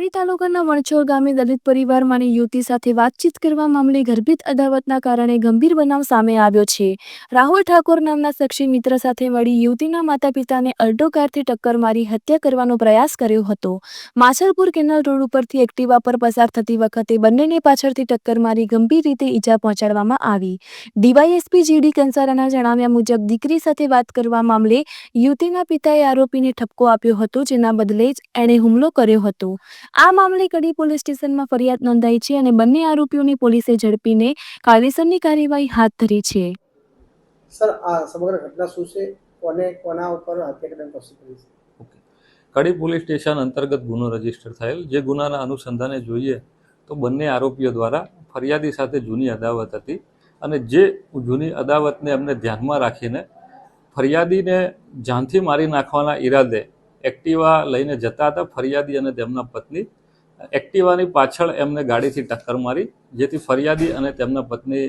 ભાવનગરના વણછોડ ગામે દલિત પરિવારમાંની યુવતી સાથે વાતચીત કરવા મામલે ગર્ભિત અદાવતના કારણે ગંભીર બનાવ સામે આવ્યો છે. રાહુલ ઠાકોર નામના શખ્સે મિત્ર સાથે મળી યુવતીના માતા પિતાને અલ્ટો કારથી ટક્કર મારી હત્યા કરવાનો પ્રયાસ કર્યો હતો. માછલપુર કેનાલ રોડ ઉપરથી એક્ટિવા પર પસાર થતી વખતે બંનેને પાછળથી ટક્કર મારી ગંભીર રીતે ઈજા પહોંચાડવામાં આવી. ડીવાયએસપી જીડી કંસારાના જણાવ્યા મુજબ, દીકરી સાથે વાત કરવા મામલે યુવતીના પિતાએ આરોપીને ઠપકો આપ્યો હતો, જેના બદલે જ એણે હુમલો કર્યો હતો. આ મામલે કડી પોલીસ સ્ટેશનમાં ફરિયાદ નોંધાઈ છે અને બંને આરોપીઓને પોલીસે ઝડપીને કાયદેસરની કાર્યવાહી હાથ ધરી છે. સર આ સમગ્ર ઘટના શું છે? કોને કોના ઉપર હત્યાકાંડ છે કડી પોલીસ સ્ટેશન અંતર્ગત ગુનો રજિસ્ટર થયેલ જે ગુનાના અનુસંધાને જોઈએ તો બંને આરોપીઓ દ્વારા ફરિયાદી સાથે જૂની અદાવત હતી અને જે જૂની અદાવતને એમને ધ્યાનમાં રાખીને ફરિયાદીને જાનથી મારી નાખવાના ઈરાદે એક્ટિવા લઈને જતા હતા ફરિયાદી અને તેમના પત્ની. એક્ટિવાની પાછળ એમને ગાડીથી ટક્કર મારી, જેથી ફરિયાદી અને તેમના પત્ની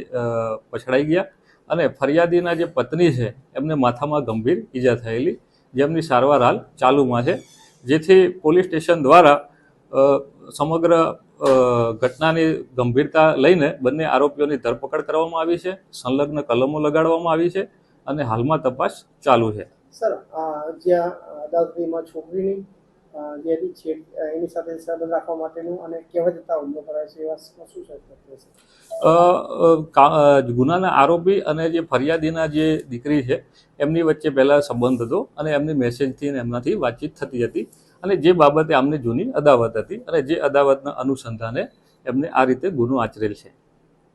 પછડાઈ ગયા અને ફરિયાદીના જે પત્ની છે, એમને માથામાં ગંભીર ઈજા થયેલી, જેમની સારવાર હાલ ચાલુમાં છે. જેથી પોલીસ સ્ટેશન દ્વારા સમગ્ર ઘટનાની ગંભીરતા લઈને બંને આરોપીઓની ધરપકડ કરવામાં આવી છે, સંલગ્ન કલમો લગાડવામાં આવી છે અને હાલમાં તપાસ ચાલુ છે. સર જ્યાં અદાલતીમાં છોકરીની જે છે એની સાથે સંબંધ રાખવા માટેનું અને કેવા જતા હુમલો કરાય છે, એવા શું છે ગુનાના આરોપી અને જે ફરિયાદીના જે દીકરી છે, એમની વચ્ચે પહેલાં સંબંધ હતો અને એમની મેસેજથી અને એમનાથી વાતચીત થતી હતી અને જે બાબતે આમને જૂની અદાવત હતી અને જે અદાવતના અનુસંધાને એમને આ રીતે ગુનો આચરેલ છે.